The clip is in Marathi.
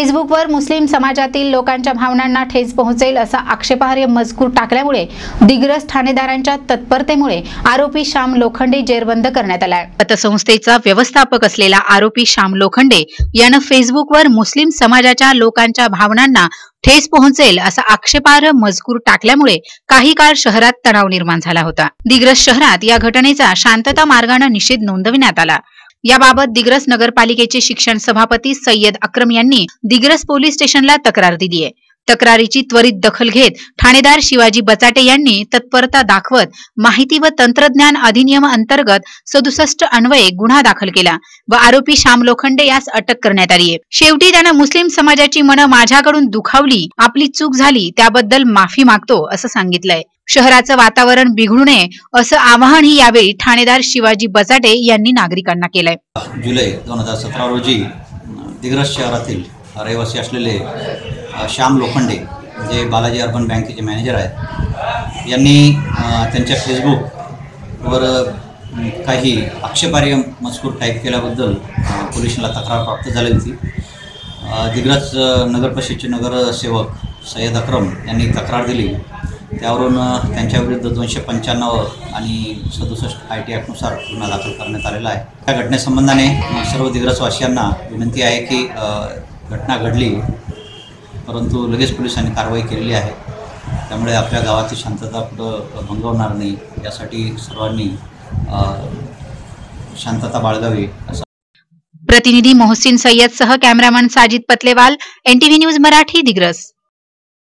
फेसबुकवर मुस्लिम समाजातील लोकांच्या भावनांना ठेच पोहोचेल असा आक्षेपार्ह मजकूर टाकल्यामुळे दिग्रस ठाणेदारांच्या तत्परतेमुळे आरोपी श्याम लोखंडे जेरबंद करण्यात आला. पतसंस्थेचा व्यवस्थापक असलेला आरोपी श्याम लोखंडे यानं फेसबुकवर मुस्लिम समाजाच्या लोकांच्या भावनांना ठेस पोहोचेल असा आक्षेपार्ह मजकूर टाकल्यामुळे काही काळ शहरात तणाव निर्माण झाला होता. दिग्रस शहरात या घटनेचा शांतता मार्गानं निषेध नोंदविण्यात आला. याबाबत दिग्रस नगरपालिकेचे शिक्षण सभापती सय्यद अक्रम यांनी दिग्रस पोलीस स्टेशनला तक्रार दिली आहे तक्रारीची त्वरित दखल घेत ठाणेदार शिवाजी बचाटे यांनी तत्परता दाखवत माहिती व तंत्रज्ञान अधिनियम अंतर्गत सदुसष्ट अन्वये गुन्हा दाखल केला व आरोपी श्याम लोखंडे यास अटक करण्यात आली आहे शेवटी त्यानं मुस्लिम समाजाची मनं माझ्याकडून दुखावली आपली चूक झाली त्याबद्दल माफी मागतो असं सांगितलंय. शहराचं वातावरण बिघडू नये असं आवाहनही यावेळी ठाणेदार शिवाजी बचाटे यांनी नागरिकांना केलंय. जुलै दोन हजार सतरा रोजी दिग्रस शहरातील रहिवासी असलेले श्याम लोखंडे जे बालाजी अर्बन बँकेचे मॅनेजर आहेत. यांनी त्यांच्या फेसबुकवर काही आक्षेपार्ह मजकूर टाईप केल्याबद्दल अ, पोलिसांना तक्रार प्राप्त झाली होती. दिग्रज दिग्रस नगर परिषदचे नगरसेवक सय्यद अक्रम यांनी तक्रार दिली. त्यावरून त्यांच्याविरुद्ध दोनशे पंच्याण्णव आणि सदुसष्ट आय टी ॲक्टनुसार गुन्हा दाखल करण्यात आलेला आहे. त्या घटनेसंबंधाने सर्व दिग्रजवासियांना विनंती आहे की घटना घडली. परंतु लगेच पोलिसांनी कारवाई केलेली आहे. त्यामुळे आपल्या गावाची शांतता कुठं भंग होणार नाही. यासाठी सर्वांनी शांतता बाळगावी असं प्रतिनिधी मोहसिन सय्यद सह cameraman Sajid Patlewal NTV news Marathi Digras.